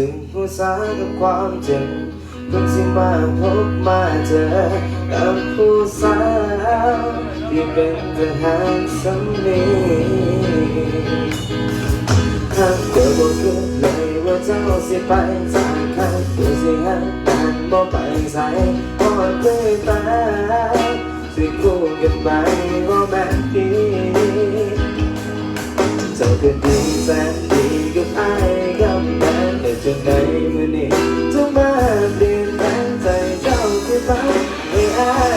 ถึงผู้สากับความเจ็บคนที่มาพบมาเจอกับผู้สาวที่เป็นทหารสำนีหากเธอบอกคิดเลยว่าเจ้าสิไปจากข้างตัวสิหันกันบ่ไปใส่พอเคยตาสิคู่กันไปว่าแม่นดีเจ้าก็ดีแสนดีกับอ้ ใดมือนี้จะมาเปลี่ยนแทนใจเจ้าคือไปไม่อา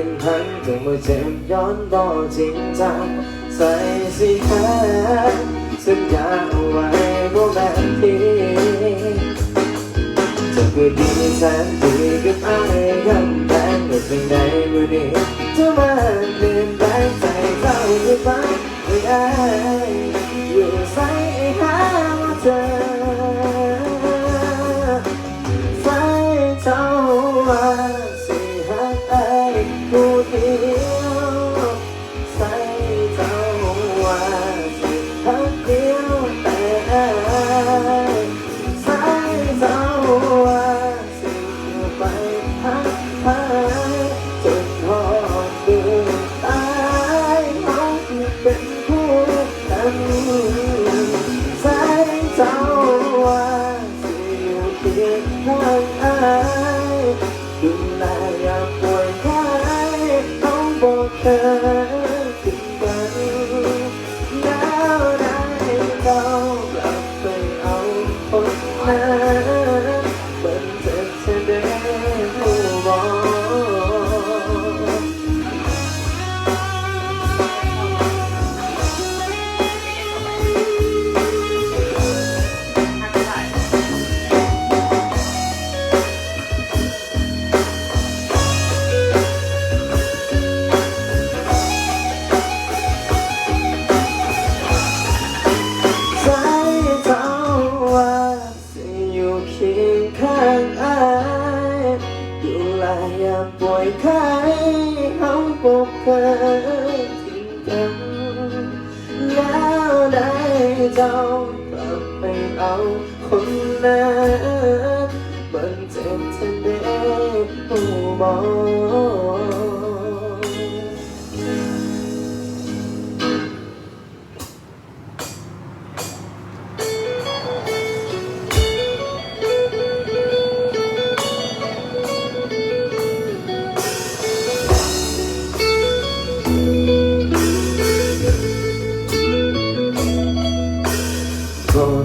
ยนพันถึงบ่เจ็บย้อนบ่จริงจังใส่สิแค่สัญญาเอาไว้บ่แม่นทีจะคือดีแสนดีกับอ้ายคำแพงแต่สิ่งใดมือนี้จะมาเปลี่ยนแปลงใจเจ้าหรือเปล่าไม่อา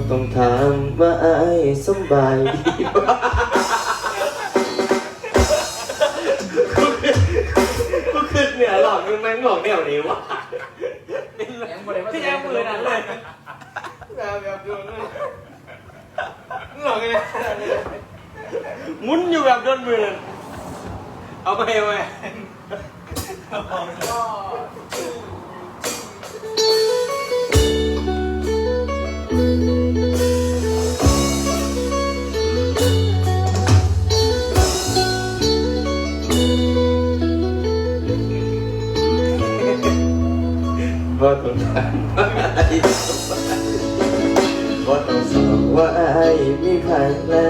ต้องถามว่าไอ้ายสบายดี หลอกมึงแม่งหลอกเดี่ยวนี้วะยังบ่ได้มาที่ยังมือนั้นเลยแบบแบบโดนเลยหลอกไงมุนอยู่แบบโดนมือนั่นเอาไปเอาไป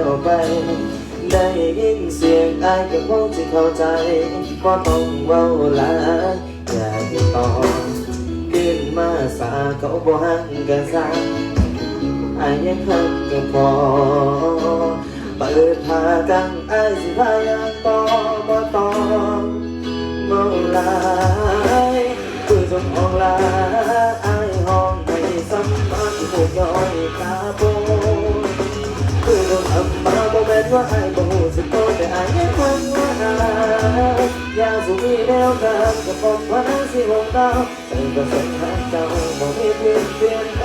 รแล้วไป ได้ยินเสียงอายก็คงจะเข้าใจว่าต้องเว้าหลายอย่ากต่อขึ้นมาสาเขาบ่หักกันซะอายยังหักก็พอเปิดพากังอายสิพายังต่อบ่ต้องเมาหลายคือจนออกลาอายห้องให้สำมันผูกย้อยตาโบ นว่าไอ้บ่ฮู้สึกโตแต่ไอ้ยังคงว่าอายยากสู่มีแนวทางกับบอกว่านั้นสิหงดาวใจก็สนหาเจ้าบ่มีเพียงเปลี่ยนไป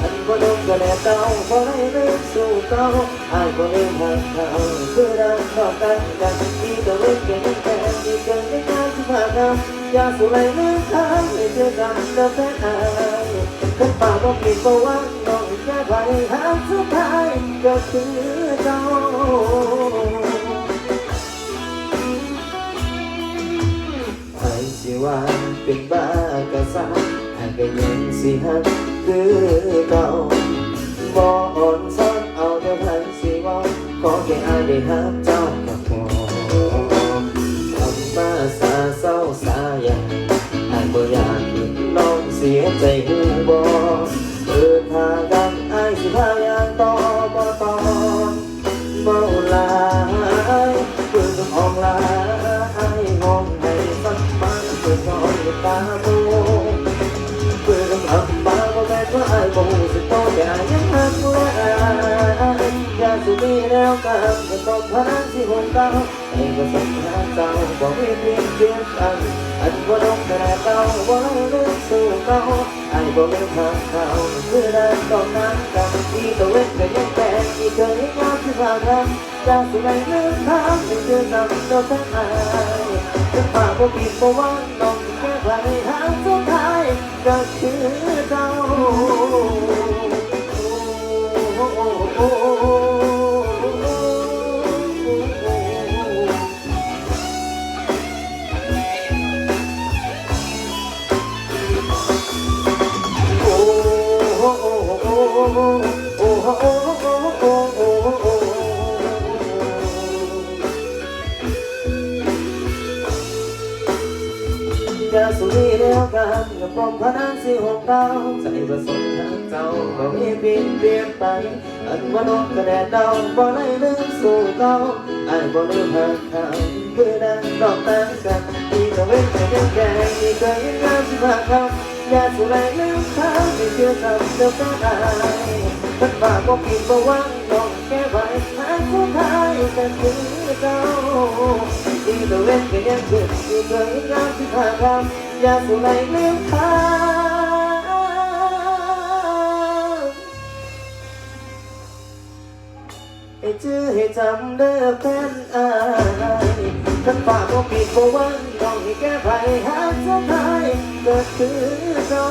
อันบ่ดมก็แน่เก่าบ่ได้ลืมสู่เก่าไอ้บ่ลืมหักเขาคือเรักต่อกันกันที่ตัวเล็กเก่งแต่ที่เกินในงานที่ผ่านมาอยากสู่ไหลลืมทางให้เจอกันเดิมแท้อายขึ้นป่าบ่ผิดบ่หวังน้องแค่ไปหาสุดท้ายก็คือ เจ้าไอ้สิว่าเป็นบ้ากะซาไอ้ก็ยังสิหักคือเก่าบ่อ่อนซ้อนเอาแต่พันสิเว่าขอแค่อายได้หักเจ้าก็พอทำมาสาเศร้าสาอย่างไอ้บ่อยากเห็นน้องเสียใจหูบ่ กันก็ต้องพาที่หงเก่าไอ้ก็สัญญาเจ้าบอกไมีเพียงเพียงกันอันบ่าดอกแต่เก่าบ่าลืมสู่เก่าไอ้บ่ลืมหักเขาคือได้ต้องนั้นกันที่ตัวเล็กก็ยังแก่ที่เคยงามที่ผ่านมาอยากสิได้ลืมทางให้เจอกับเจ้าทั้งอายจะฝากบ่ผิดบ่หวังน้องแค่ใครหางสุดท้ายก็คือ จะสุรีเดียวกันกับปมพนันสิหงเกดาวใจประสงค์ทางเจ้าบ่มีเปลี่ยนเปลี่ยนไป อันว่าน้องกระแดดเดาบ่ได้ลืมสู่เก่าไอ้บ่ลืมหักเขาคือดังดอกตากันที่ก็เว้นแต่ยังแก่ที่เคยยังงามสิบห้าคำอย่าสุไรลืมเขาไม่เชื่อคำเดิมก็ได้ ท่านฝากบ่ผิดบ่หวังน้องแก้ไว้หาสุดท้ายก็คือเจ้าที่ตัวเล็กก็ยังเกิดที่เคยงามที่ผ่านมาอย่าสูไหลลืมทางให้ชื่อให้จำเด้อแฟนอายท่านฝากบ่ผิดบ่หวังต้องให้แก้ไขหาสุดท้ายเก็คือเจ้า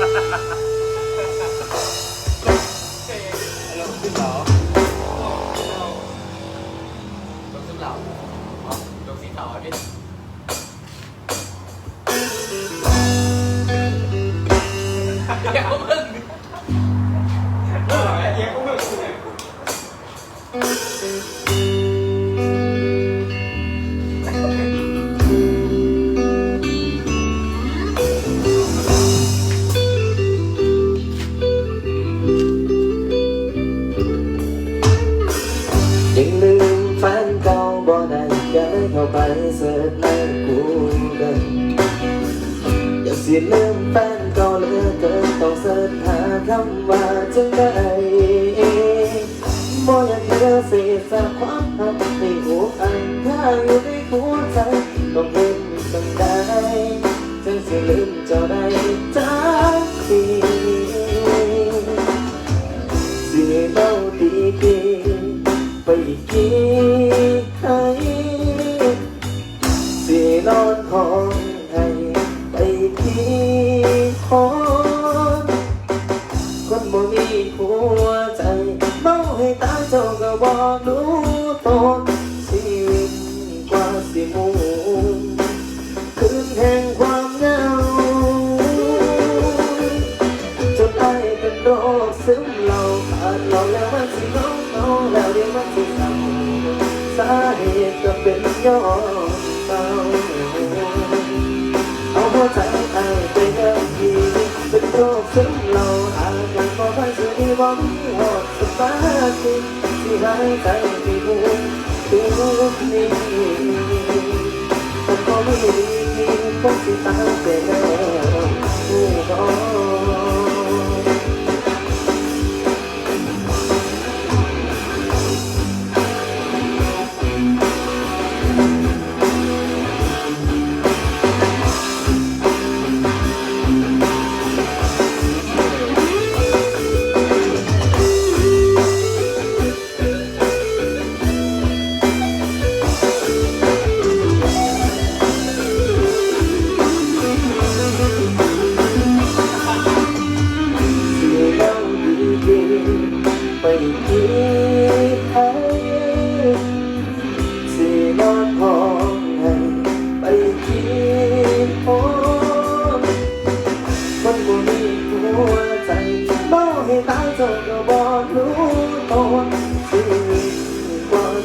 ลงขึ้ บ่อยากเธอเสียสากความหักในหัวอันข้าอยู่ในหัวใจต้องเห็นสังได้จึงสิลืมเจ้าได้จากทีสิเบาดีกีไปกี่ให้สินอนห้องให้ไปกี่ย้อ 서가봐누또 시민과 시몬 큰행광nhau cho tay cần đổ sớm lâu hàn lâu leo mắt chỉ ngóng ngóng leo đi mắt chỉ sầu xa hết tập bên nhau sao ông có chẳng ai tên em gì cần đổ sớm lâu hàn lâu có phải sự đi bóng hoặc ที่หายใจที่หูทุกนี้ผมก็ไม่รู้ที่คงสิตามไปแล้วผู้ก็เ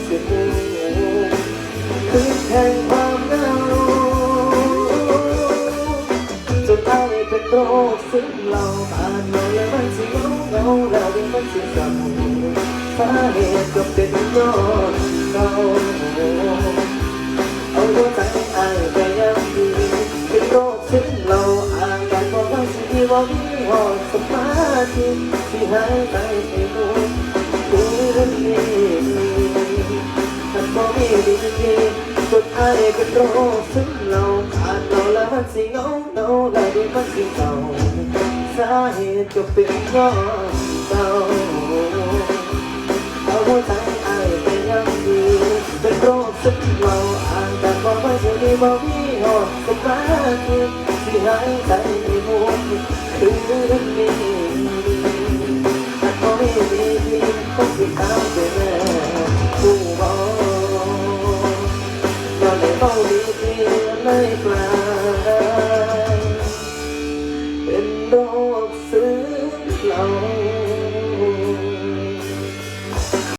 สิบคือแห่งความเหงาจนเอาเป็นโรคซึมเราผ่านมาแล้วมันสิเหงาเงาแล้วเดี๋ยวมันสิเศร้าสาเหตุก็เป็นย้อนเราเอาหัวใจอายไปยังดีเป็นโรคซึมเราอาการบอกว่าสิดีว่ามีหอดสมาธิที่หายไป คดอายเป็นโรคซึมเราขาดเราแล้วมันสิเงาเงาแล้วดีมันสิเต่าสาเหตุก็เป็นเพราะเต่าเอาหัวใจอายไปยังดีเป็นโรคซึมเราอ่านแต่ความว่าจะมีบ่มีหอดสบายสิหายใจไม่หคือนี้แต่พอไม่ดีคงสิตามไปแล้ ต้องดีเลยกลา